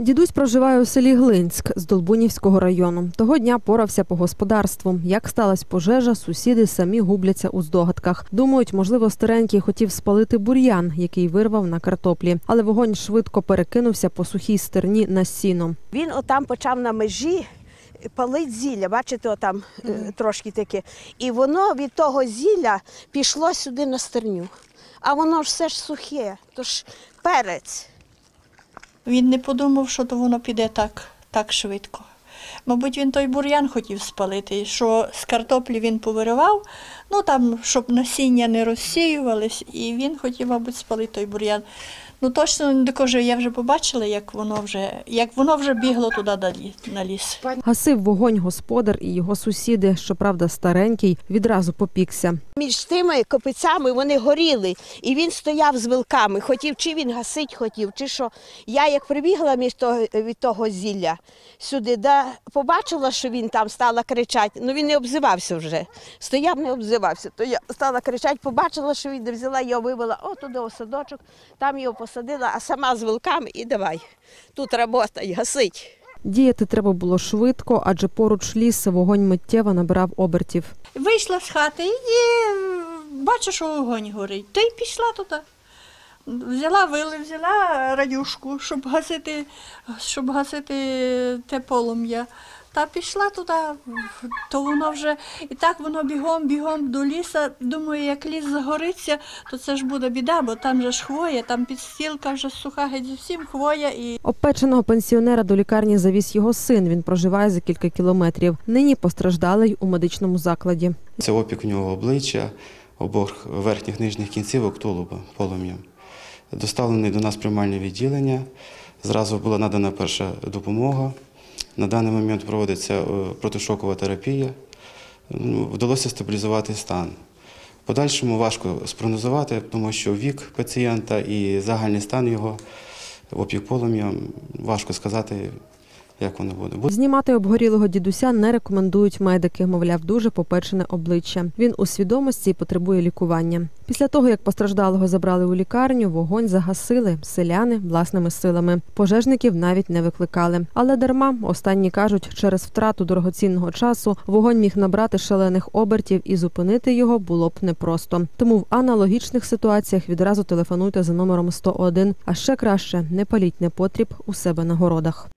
Дідусь проживає у селі Глинськ з Долбунівського району. Того дня порався по господарству. Як сталася пожежа, сусіди самі губляться у здогадках. Думають, можливо, старенький хотів спалити бур'ян, який вирвав на картоплі, але вогонь швидко перекинувся по сухій стерні на сіно. Він отам почав на межі палить зілля, бачите, отам е, трошки таке. І воно від того зілля пішло сюди на стерню. А воно ж все ж сухе, то ж перець. Він не подумав, що то воно піде так, так швидко. Мабуть, він той бур'ян хотів спалити, що з картоплі він повиривав, ну там, щоб насіння не розсіювались, і він хотів, мабуть, спалити той бур'ян. Ну точно не докаже, я вже побачила, як воно вже, як воно вже бігло туди далі, на ліс. Гасив вогонь господар і його сусіди. Щоправда, старенький відразу попікся. Між тими копицями вони горіли, і він стояв з вилками. Хотів, чи він гасить хотів, чи що. Я як прибігла між того, від того зілля сюди, да, побачила, що він там стала кричати. Ну він не обзивався вже. Стояв, не обзивався. То я стала кричати, побачила, що він не взяла, його вивела отуди у садочок, там його посадила, а сама з вилками і давай. Тут робота, гасить. Діяти треба було швидко, адже поруч ліс вогонь миттєво набирав обертів. Вийшла з хати і е, бачу, що вогонь горить. Та й пішла туди. Взяла вили, взяла радюшку, щоб гасити, щоб гасити те полум'я. Та пішла туди, то воно вже і так воно бігом, бігом до ліса. Думаю, як ліс загориться, то це ж буде біда, бо там же ж хвоя, там підстілка вже суха, геть зовсім хвоя і Обпеченого пенсіонера до лікарні завіз його син. Він проживає за кілька кілометрів. Нині постраждалий у медичному закладі. Це опік у нього обличчя, обох верхніх нижніх кінцівок тулуба полум'ям. Доставлений до нас приймальне відділення. Зразу була надана перша допомога. На даний момент проводиться е, протишокова терапія. Вдалося стабілізувати стан. В подальшому важко спрогнозувати, тому що вік пацієнта і загальний стан його, опік полум'я важко сказати, як воно буде. Знімати обгорілого дідуся не рекомендують медики. Мовляв, дуже попечене обличчя. Він у свідомості і потребує лікування. Після того, як постраждалого забрали у лікарню, вогонь загасили селяни власними силами. Пожежників навіть не викликали. Але дарма останні кажуть, через втрату дорогоцінного часу вогонь міг набрати шалених обертів і зупинити його було б непросто. Тому в аналогічних ситуаціях відразу телефонуйте за номером 101, а ще краще не паліть непотріб у себе на городах.